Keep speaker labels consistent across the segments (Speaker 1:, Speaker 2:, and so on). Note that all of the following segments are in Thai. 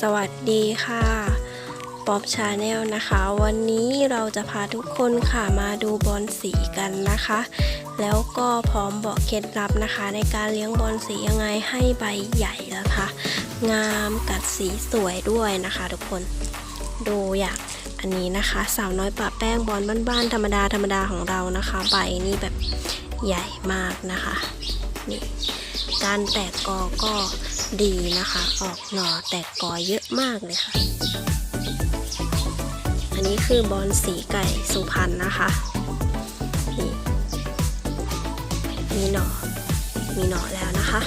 Speaker 1: สวัสดีค่ะป๊อบชาแนลนะคะ วันนี้เราจะพาทุกคนค่ะมาดูบอลสีกันนะคะ แล้วก็พร้อมบอกเคล็ดลับนะคะ ในการเลี้ยงบอลสียังไงให้ใบใหญ่นะคะ งามกัดสีสวยด้วยนะคะ ทุกคนดูอย่างอันนี้นะคะ สาวน้อยปะแป้งบอลบ้านๆธรรมดาธรรมดาของเรานะคะ ใบนี่แบบใหญ่มากนะคะนี่ การแตกกอก็ดีนะคะ ออกหน่อแตกกอเยอะมากเลยค่ะ อันนี้คือบอลสีไก่สุพรรณนะคะนี่มีหน่อมีหน่อแล้วนะคะ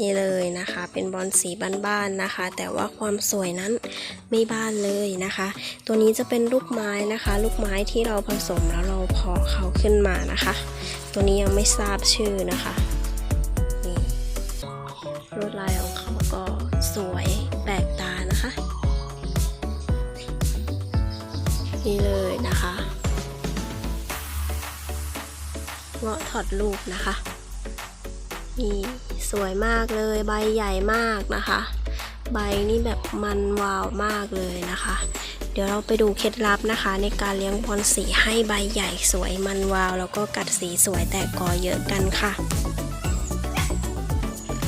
Speaker 1: นี่เลยนะคะ เป็นบอลสีบ้านๆนะคะ แต่ว่าความสวยนั้นไม่บ้านเลยนะคะ ตัวนี้จะเป็นลูกไม้นะคะ ลูกไม้ที่เราผสมแล้วเราเพาะเขาขึ้นมานะคะ ตัวนี้ยังไม่ทราบชื่อนะคะนี่ลวดลายของเขาก็สวยแปลกตานะคะ นี่เลยนะคะเงาะถอดลูกนะคะ นี่สวยมากเลยใบใหญ่มากนะคะ ใบนี่แบบมันวาวมากเลยนะคะ เดี๋ยวเราไปดูเคล็ดลับนะคะ ในการเลี้ยงบอลสีให้ใบใหญ่สวยมันวาว แล้วก็กัดสีสวยแตกกอเยอะกันค่ะ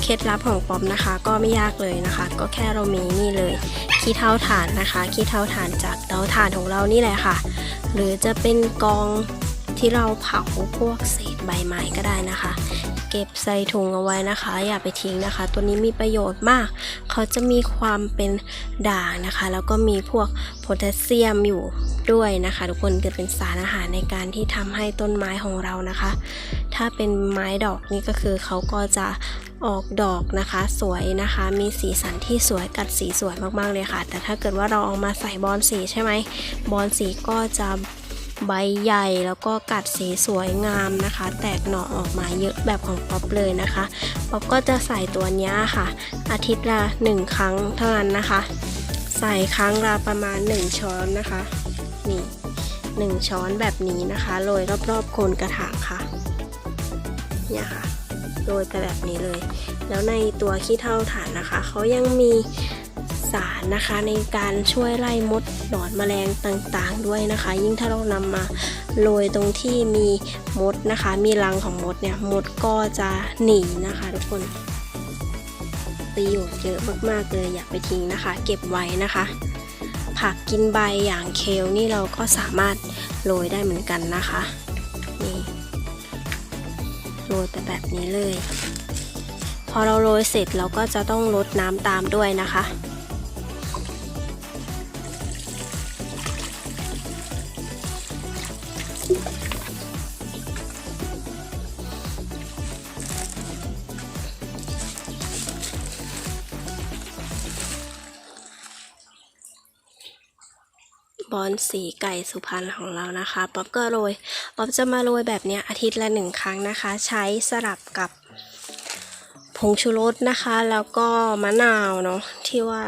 Speaker 1: เคล็ดลับของปอมนะคะ ก็ไม่ยากเลยนะคะ ก็แค่เรามีนี่เลยขี้เท้าถ่านนะคะขี้เท้าถ่านจากเตาถ่านของเรานี่แหละค่ะ หรือจะเป็นกองที่เราเผาพวกเศษใบไม้ก็ได้นะคะ เก็บใส่ถุงเอาไว้นะคะ อย่าไปทิ้งนะคะ ตัวนี้มีประโยชน์มาก เขาจะมีความเป็นด่างนะคะ แล้วก็มีพวกโพแทสเซียมอยู่ด้วยนะคะ ทุกคนเกิดเป็นสารอาหารในการที่ทำให้ต้นไม้ของเรานะคะ ถ้าเป็นไม้ดอกนี่ก็คือเขาก็จะออกดอกนะคะ สวยนะคะ มีสีสันที่สวยกัดสีสวยมากๆเลยค่ะ แต่ถ้าเกิดว่าเราเอามาใส่บอลสีใช่ไหมบอลสีก็จะ ใบใหญ่แล้วก็กัดสีสวยงามนะคะ แตกหน่อออกมาเยอะแบบของป๊อปเลยนะคะป๊อปก็จะใส่ตัวนี้ค่ะ อาทิตย์ละหนึ่งครั้งเท่านั้นนะคะ ใส่ครั้งละประมาณ 1 ช้อนนะคะ นี่หนึ่งช้อนแบบนี้นะคะโรยรอบๆโคนกระถางค่ะเนี่ยค่ะโรยไปแบบนี้เลย แล้วในตัวขี้เถ้าถ่านนะคะ เขายังมี สารนะคะ ในการช่วยไล่มดหนอนแมลงต่างๆ ด้วยนะคะ ยิ่งถ้าเรานำมาโรยตรงที่มีมดนะคะ มีรังของมดเนี่ยมดก็จะหนีนะคะทุกคนประโยชน์เยอะมากๆเลยอย่าไปทิ้งนะคะ เก็บไว้นะคะ ผักกินใบอย่างเคลนี่เราก็สามารถโรยได้เหมือนกันนะคะนี่โรยไปแบบนี้เลย พอเราโรยเสร็จเราก็จะต้องรดน้ำตามด้วยนะคะ บอลสีไก่สุพรรณของเรานะคะป๊อปก็โรยป๊อปจะมาโรยแบบนี้อาทิตย์ละหนึ่งครั้งนะคะ ใช้สลับกับผงชูรสนะคะ แล้วก็มะนาวเนาะที่ว่า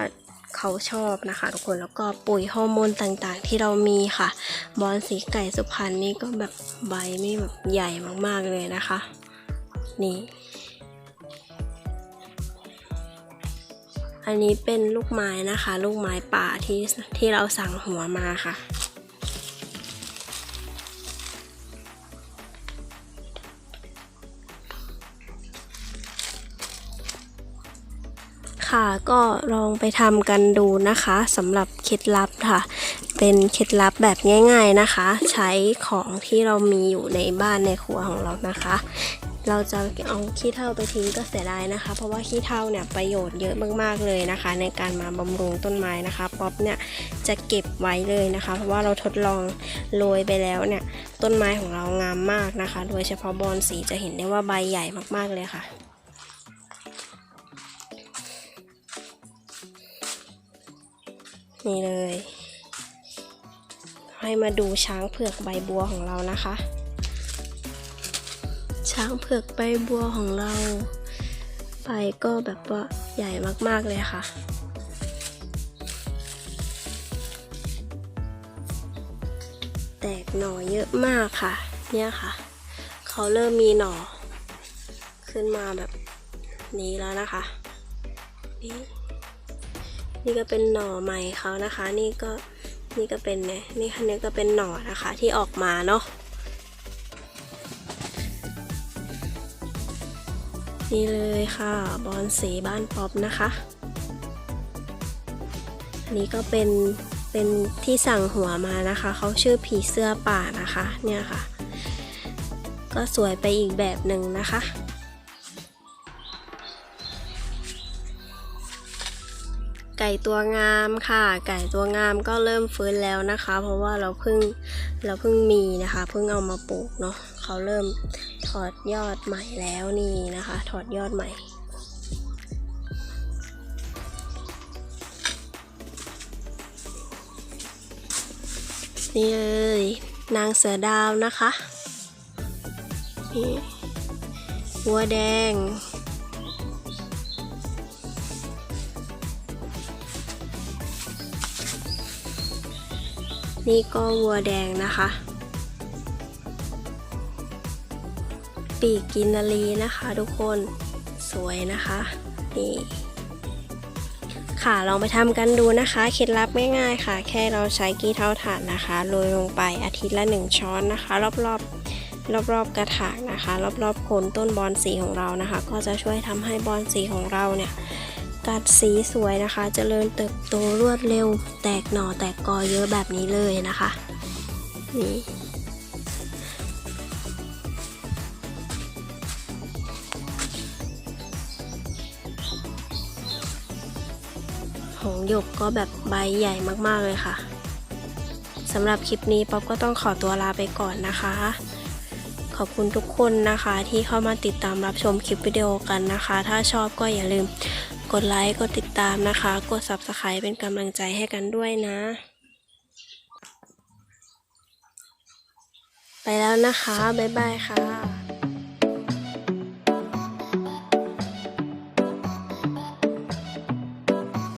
Speaker 1: เขาชอบนะคะ ทุกคนแล้วก็ปุ๋ยฮอร์โมนต่างๆ ที่เรามีค่ะ บอลสีไก่สุพรรณนี่ก็แบบใบไม่แบบใหญ่มากๆเลยนะคะ นี่ อันนี้เป็นลูกไม้นะคะ ลูกไม้ป่าที่ที่เราสั่งหัวมาค่ะ ค่ะ ก็ลองไปทำกันดูนะคะสำหรับเคล็ดลับค่ะ เป็นเคล็ดลับแบบง่าย ๆนะคะ ใช้ของที่เรามีอยู่ในบ้านในครัวของเรานะคะ เราจะเอาขี้เถ้าไปทิ้งก็เสียดายนะคะ เพราะว่าขี้เถ้าเนี่ยประโยชน์เยอะมากๆเลยนะคะ ในการมาบำรุงต้นไม้นะคะป๊อปเนี่ยจะเก็บไว้เลยนะคะ เพราะว่าเราทดลองโรยไปแล้วเนี่ยต้นไม้ของเรางามมากนะคะ โดยเฉพาะบอนสีจะเห็นได้ว่าใบใหญ่มากๆเลยค่ะ นี่เลย ให้มาดูช้างเผือกใบบัวของเรานะคะ ช้างเผือกใบบัวของเราใบก็แบบว่าใหญ่มากๆเลยค่ะแตกหน่อเยอะมากค่ะ เนี่ยค่ะ เขาเริ่มมีหน่อ ขึ้นมาแบบนี้แล้วนะคะ นี่ นี่ก็เป็นหน่อใหม่เขานะคะ นี่ก็นี่ก็เป็นเนี่ยนี่คันนี้ก็เป็นหน่อนะคะที่ออกมาเนาะนี่เลยค่ะบอนสีบ้านป๊อปนะคะอันนี้ก็เป็นเป็นที่สั่งหัวมานะคะเขาชื่อผีเสื้อป่านะคะเนี่ยค่ะ ก็สวยไปอีกแบบหนึ่งนะคะ ไก่ตัวงามค่ะ ไก่ตัวงามก็เริ่มฟื้นแล้วนะคะ เพราะว่าเราเพิ่งเราเพิ่งมีนะคะเพิ่งเอามาปลูกเนาะเขาเริ่มถอดยอดใหม่แล้วนี่นะคะ ถอดยอดใหม่นี่เลยนางเสือดาวนะคะ นี่วัวแดง นี่ก็วัวแดงนะคะ ปีกกินนารีนะคะทุกคนสวยนะคะ นี่ ค่ะลองไปทำกันดูนะคะ เคล็ดลับง่ายๆค่ะ แค่เราใช้กี้เท้าถ่านนะคะโรยลงไปอาทิตย์ละ 1 ช้อนนะคะ รอบๆรอบๆกระถางนะคะ รอบๆโคนต้นบอนสีของเรานะคะ ก็จะช่วยทำให้บอนสีของเราเนี่ย กัดสีสวยนะคะจเจริญเติบโตรวดเร็ว แตกหน่อแตกกอเยอะแบบนี้เลยนะคะ นี่หงหยกก็แบบใบใหญ่มากๆเลยค่ะสำหรับคลิปนี้ป๊อปก็ต้องขอตัวลาไปก่อนนะคะ ขอบคุณทุกคนนะคะที่เข้ามาติดตามรับชมคลิปวิดีโอกันนะคะ ถ้าชอบก็อย่าลืม กดไลค์ กดติดตามนะคะ กด Subscribe เป็นกำลังใจให้กันด้วยนะ ไปแล้วนะคะ บ๊ายบายค่ะ